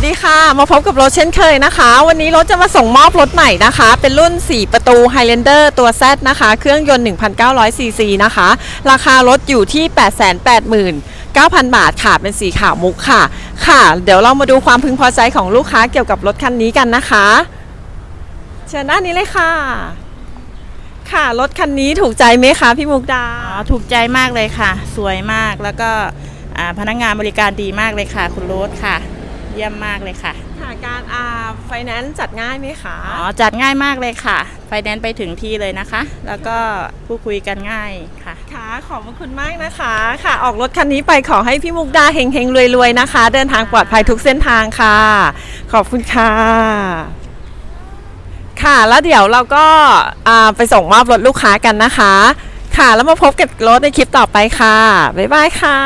สดีค่ะ มาพบกับรถเช่นเคยนะคะ วันนี้รถจะมาส่งมอบรถใหม่นะคะ เป็นรุ่น 4 ประตู Highlander ตัว Z นะคะ เครื่องยนต์ 1,900 ซีซีนะคะ ราคารถอยู่ที่ 889,000 บาทค่ะ เป็นสีขาวมุกค่ะ ค่ะ เดี๋ยวเรามาดูความพึงพอใจของลูกค้าเกี่ยวกับรถคันนี้กันนะคะ เชิญด้านนี้เลยค่ะ ค่ะ รถคันนี้ถูกใจไหมคะพี่มุกดา ถูกใจมากเลยค่ะ สวยมากแล้วก็พนักงานบริการดีมากเลยค่ะ คุณโรสค่ะ เยี่ยมมากเลยค่ะ ค่ะการอ่าไฟแนนซ์จัดง่ายไหมคะอ๋อ จัดง่ายมากเลยค่ะ ไฟแนนซ์ไปถึงที่เลยนะคะ แล้วก็พูดคุยกันง่ายค่ะ ค่ะขอบพระคุณมากนะคะ ค่ะ ออกรถคันนี้ไปขอให้พี่มุกดาเฮงเฮงรวยรวยๆนะคะ เดินทางปลอดภัยทุกเส้นทางค่ะ ขอบคุณค่ะ ค่ะแล้วเดี๋ยวเราก็อ่าไปส่งมอบรถลูกค้ากันนะคะ ค่ะแล้วมาพบกับรถในคลิปต่อไปค่ะบ๊ายบายค่ะ